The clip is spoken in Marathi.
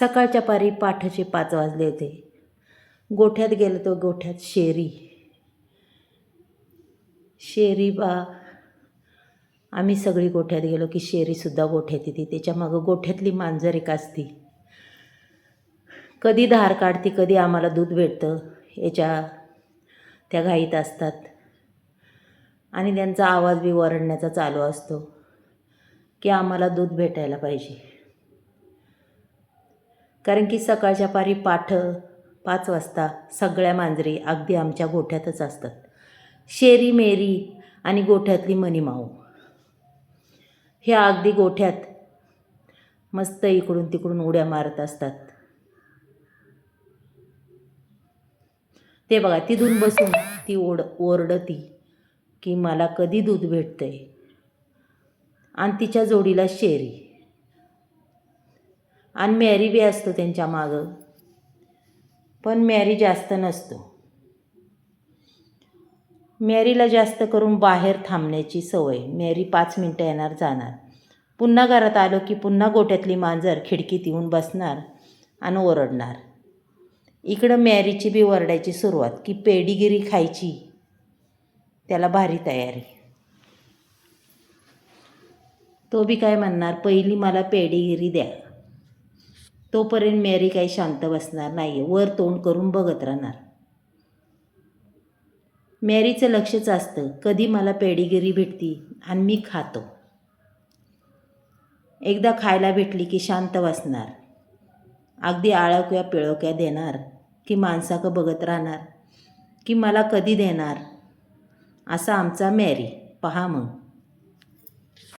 सकाळच्या पारी पाठचे पाच वाजले होते. गोठ्यात गेलो तो गोठ्यात शेरी. शेरी बा आम्ही सगळी गोठ्यात गेलो की शेरीसुद्धा गोठ्यात येते. त्याच्यामागं गोठ्यातली मांजर एक असती. कधी धार काढते कधी आम्हाला दूध भेटतं. याच्या त्या घाईत असतात. आणि त्यांचा आवाज बी ओरडण्याचा चालू असतो की आम्हाला दूध भेटायला पाहिजे. कारण की सकाळच्या पारी पाठ पाच वाजता सगळ्या मांजरी अगदी आमच्या गोठ्यातच असतात. शेरी मेरी आणि गोठ्यातली मणिमाऊ. ह्या अगदी गोठ्यात मस्त इकडून तिकडून उड्या मारत असतात. ते बघा तिथून बसून ती ओढ ओरडती की मला कधी दूध भेटतंय? आणि तिच्या जोडीला शेरी. आणि मॅरी बी असतो त्यांच्या मागं. पण मॅरी जास्त नसतो. मॅरीला जास्त करून बाहेर थांबण्याची सवय. मॅरी पाच मिनटं येणार जाणार. पुन्हा घरात आलो की पुन्हा गोठ्यातली मांजर खिडकीत येऊन बसणार आणि ओरडणार. इकडं मॅरीची बी ओरडायची सुरुवात की पेडीगिरी खायची. त्याला भारी तयारी. तो बी काय म्हणणार? पहिली मला पेडीगिरी द्या. तोपर्यंत मॅरी काही शांत बसणार नाही वर तोंड करून बघत राहणार. मॅरीचं लक्षच असतं कधी मला पेडीगिरी भेटती आणि मी खातो. एकदा खायला भेटली की शांत बसणार. अगदी आळक्या पिळवक्या देणार की माणसाकं बघत राहणार की मला कधी देणार? असा आमचा मॅरी. पहा मग.